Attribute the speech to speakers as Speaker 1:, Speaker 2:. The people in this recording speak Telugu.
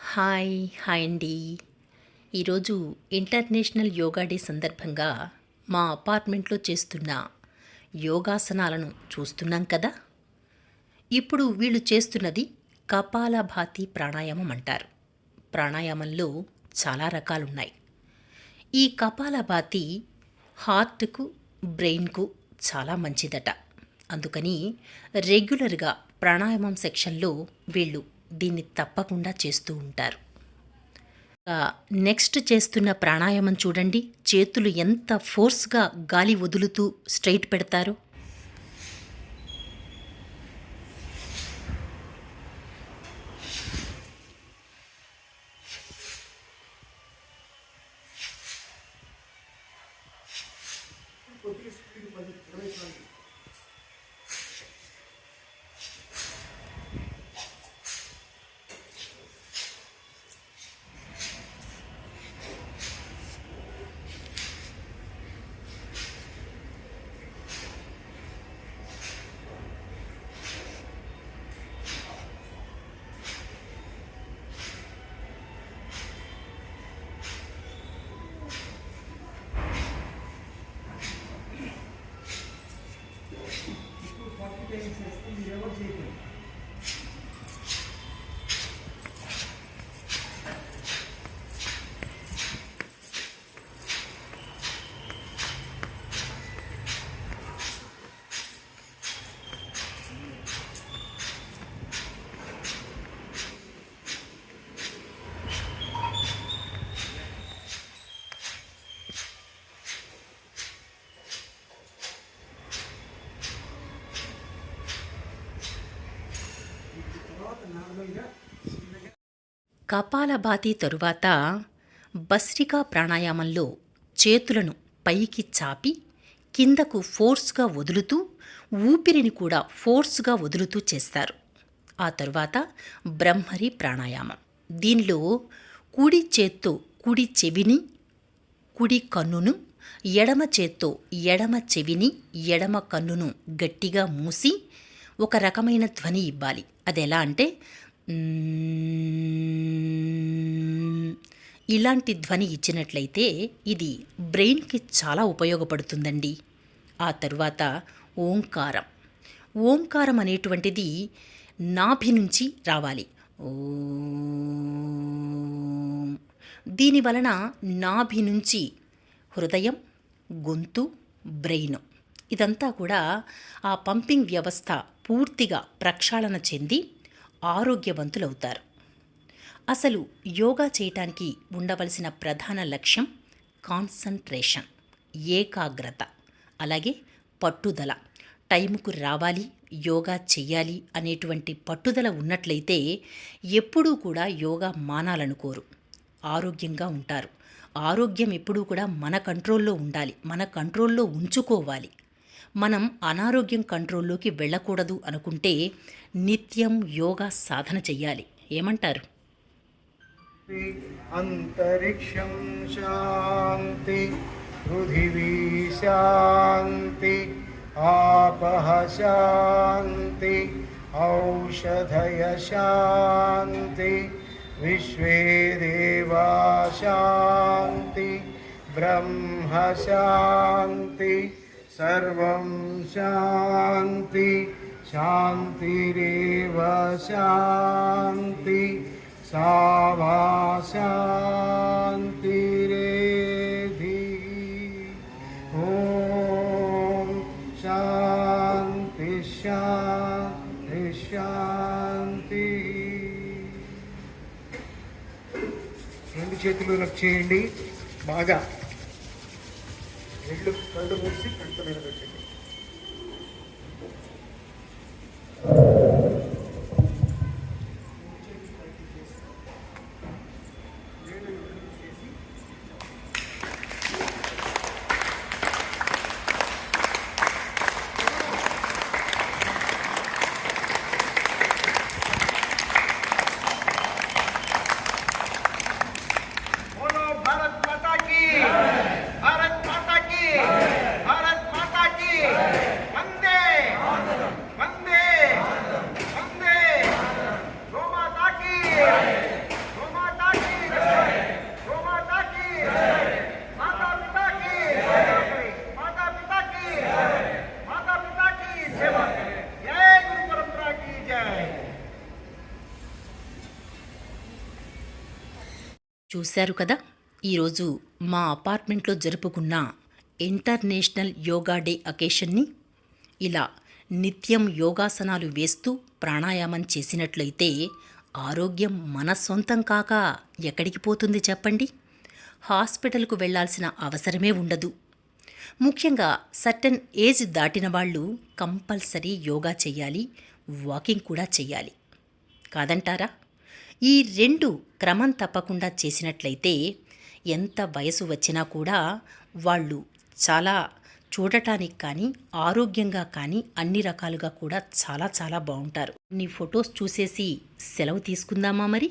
Speaker 1: హాయ్ హాయ్ అండి. ఈరోజు ఇంటర్నేషనల్ యోగా డే సందర్భంగా మా అపార్ట్మెంట్లో చేస్తున్న యోగాసనాలను చూస్తున్నాం కదా? ఇప్పుడు వీళ్ళు చేస్తున్నది కపాలభాతి ప్రాణాయామం అంటారు. ప్రాణాయామంలో చాలా రకాలున్నాయి. ఈ కపాలభాతి హార్ట్కు బ్రెయిన్కు చాలా మంచిదట. అందుకని రెగ్యులర్గా ప్రాణాయామం సెక్షన్లో వీళ్ళు దీన్ని తప్పకుండా చేస్తూ ఉంటారు. నెక్స్ట్ చేస్తున్న ప్రాణాయామం చూడండి. చేతులు ఎంత ఫోర్స్గా గాలి వదులుతూ స్ట్రైట్ పెడతారో tem 16 milhões de కపాలభాతి తరువాత భస్రికా ప్రాణాయామంలో చేతులను పైకి చాపి కిందకు ఫోర్స్గా వదులుతూ ఊపిరిని కూడా ఫోర్స్గా వదులుతూ చేస్తారు. ఆ తరువాత బ్రహ్మరి ప్రాణాయామం. దీనిలో కుడి చేత్తో కుడి చెవిని కుడి కన్నును ఎడమ చేత్తో ఎడమ చెవిని ఎడమ కన్నును గట్టిగా మూసి ఒక రకమైన ధ్వని ఇవ్వాలి. అది ఎలా అంటే ఇలాంటి ధ్వని ఇచ్చినట్లయితే ఇది బ్రెయిన్కి చాలా ఉపయోగపడుతుందండి. ఆ తరువాత ఓంకారం. ఓంకారం అనేటువంటిది నాభి నుంచి రావాలి. ఓం. దీని వలన నాభి నుంచి హృదయం గొంతు బ్రెయిన్. ఇదంతా కూడా ఆ పంపింగ్ వ్యవస్థ పూర్తిగా ప్రక్షాళన చెంది ఆరోగ్యవంతులవుతారు. అసలు యోగా చేయటానికి ఉండవలసిన ప్రధాన లక్ష్యం కాన్సన్ట్రేషన్ ఏకాగ్రత అలాగే పట్టుదల. టైంకు రావాలి యోగా చెయ్యాలి అనేటువంటి పట్టుదల ఉన్నట్లయితే ఎప్పుడూ కూడా యోగా మానాలనుకోరు ఆరోగ్యంగా ఉంటారు. ఆరోగ్యం ఎప్పుడూ కూడా మన కంట్రోల్లో ఉండాలి మన కంట్రోల్లో ఉంచుకోవాలి. మనం అనారోగ్యం కంట్రోల్లోకి వెళ్ళకూడదు అనుకుంటే నిత్యం యోగా సాధన చెయ్యాలి ఏమంటారు
Speaker 2: अन्तरिक्षं शान्ति पृथिवी शान्ति आपः शान्ति औषधय शान्ति विश्वे देवा शान्ति ब्रह्म शान्ति सर्वं शान्ति शान्तिरेव शान्ति सा वा शान्तिरेधि ॐ शान्ति शान्ति शान्ति రెండు చేతులు రబ్ చేయండి బాగా రెండు రెండు మూసి కళ్ళు మీద పెట్టండి
Speaker 1: చూశారు కదా? ఈరోజు మా అపార్ట్మెంట్లో జరుపుకున్న ఇంటర్నేషనల్ యోగా డే అకేషన్ని ఇలా నిత్యం యోగాసనాలు వేస్తూ ప్రాణాయామం చేసినట్లయితే ఆరోగ్యం మన సొంతం కాక ఎక్కడికి పోతుంది చెప్పండి? హాస్పిటల్కు వెళ్ళాల్సిన అవసరమే ఉండదు. ముఖ్యంగా సర్టన్ ఏజ్ దాటిన వాళ్ళు కంపల్సరీ యోగా చేయాలి వాకింగ్ కూడా చేయాలి. కాదంటారా? ఈ రెండు క్రమం తప్పకుండా చేసినట్లయితే ఎంత వయసు వచ్చినా కూడా వాళ్ళు చాలా చూడటానికి కానీ ఆరోగ్యంగా కానీ అన్ని రకాలుగా కూడా చాలా చాలా బాగుంటారు. నీ ఫొటోస్ చూసేసి సెలవు తీసుకుందామా మరి?